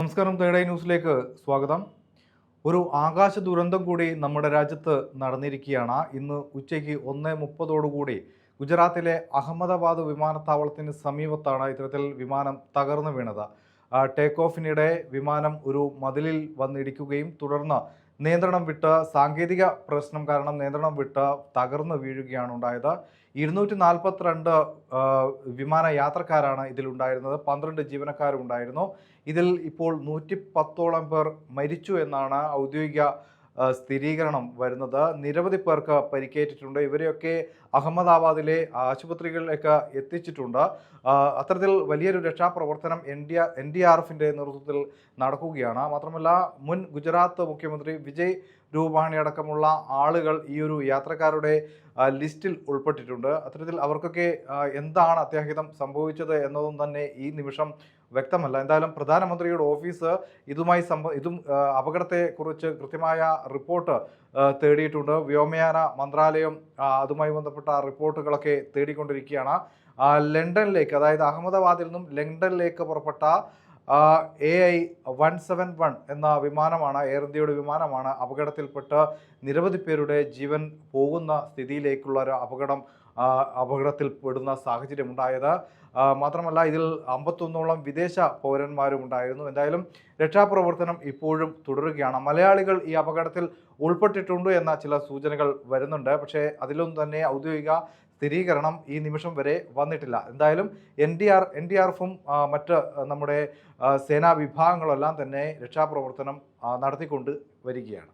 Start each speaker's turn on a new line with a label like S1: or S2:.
S1: നമസ്കാരം തേടൈ ന്യൂസിലേക്ക് സ്വാഗതം. ഒരു ആകാശ ദുരന്തം കൂടി നമ്മുടെ രാജ്യത്ത് നടന്നിരിക്കുകയാണ്. ഇന്ന് ഉച്ചയ്ക്ക് ഒന്ന് മുപ്പതോടുകൂടി ഗുജറാത്തിലെ അഹമ്മദാബാദ് വിമാനത്താവളത്തിന് സമീപത്താണ് ഇത്തരത്തിൽ വിമാനം തകർന്നു വീണത്. ടേക്ക് ഓഫിനിടെ വിമാനം ഒരു മതിലിൽ വന്നിടിക്കുകയും തുടർന്ന് നിയന്ത്രണം വിട്ട് സാങ്കേതിക പ്രശ്നം കാരണം നിയന്ത്രണം വിട്ട് തകർന്നു വീഴുകയാണ് ഉണ്ടായത്. ഇരുന്നൂറ്റി നാൽപ്പത്തിരണ്ട് വിമാന യാത്രക്കാരാണ് ഇതിലുണ്ടായിരുന്നത് പന്ത്രണ്ട് ജീവനക്കാരും ഉണ്ടായിരുന്നു. ഇതിൽ ഇപ്പോൾ നൂറ്റി പത്തോളം പേർ മരിച്ചു എന്നാണ് ഔദ്യോഗിക സ്ഥിരീകരണം വരുന്നത്. നിരവധി പേർക്ക് പരിക്കേറ്റിട്ടുണ്ട്. ഇവരെയൊക്കെ അഹമ്മദാബാദിലെ ആശുപത്രികളിലേക്ക് എത്തിച്ചിട്ടുണ്ട്. അത്തരത്തിൽ വലിയൊരു രക്ഷാപ്രവർത്തനം N D N D R എഫിന്റെ നേതൃത്വത്തിൽ നടക്കുകയാണ്. മാത്രമല്ല മുൻ ഗുജറാത്ത് മുഖ്യമന്ത്രി വിജയ് രൂപാണി അടക്കമുള്ള ആളുകൾ ഈ ഒരു യാത്രക്കാരുടെ ലിസ്റ്റിൽ ഉൾപ്പെട്ടിട്ടുണ്ട്. അത്തരത്തിൽ അവർക്കൊക്കെ എന്താണ് അത്യാഹിതം സംഭവിച്ചത് എന്നതും തന്നെ ഈ നിമിഷം വ്യക്തമല്ല. എന്തായാലും പ്രധാനമന്ത്രിയുടെ ഓഫീസ് ഇതുമായി സംബ ഇതും അപകടത്തെക്കുറിച്ച് കൃത്യമായ റിപ്പോർട്ട് തേടിയിട്ടുണ്ട്. വ്യോമയാന മന്ത്രാലയം അതുമായി ബന്ധപ്പെട്ട റിപ്പോർട്ടുകളൊക്കെ തേടിക്കൊണ്ടിരിക്കുകയാണ്. ലണ്ടനിലേക്ക് അതായത് അഹമ്മദാബാദിൽ നിന്നും ലണ്ടനിലേക്ക് പുറപ്പെട്ട A I one seven one എന്ന വിമാനമാണ് എയർ ഇന്ത്യയുടെ വിമാനമാണ് അപകടത്തിൽപ്പെട്ട് നിരവധി പേരുടെ ജീവൻ പോകുന്ന സ്ഥിതിയിലേക്കുള്ള ഒരു അപകടം അപകടത്തിൽപ്പെടുന്ന സാഹചര്യം ഉണ്ടായത് ആ, മാത്രമല്ല ഇതിൽ അമ്പത്തൊന്നോളം വിദേശ പൗരന്മാരും ഉണ്ടായിരുന്നു എന്തായാലും രക്ഷാപ്രവർത്തനം ഇപ്പോഴും തുടരുകയാണ്. മലയാളികൾ ഈ അപകടത്തിൽ ഉൾപ്പെട്ടിട്ടുണ്ട് എന്ന ചില സൂചനകൾ വരുന്നുണ്ട്. പക്ഷേ അതിലൊന്നും തന്നെ ഔദ്യോഗിക സ്ഥിരീകരണം ഈ നിമിഷം വരെ വന്നിട്ടില്ല. എന്തായാലും N D R N D R എഫും മറ്റ് നമ്മുടെ സേനാ വിഭാഗങ്ങളെല്ലാം തന്നെ രക്ഷാപ്രവർത്തനം നടത്തിക്കൊണ്ട് വരികയാണ്.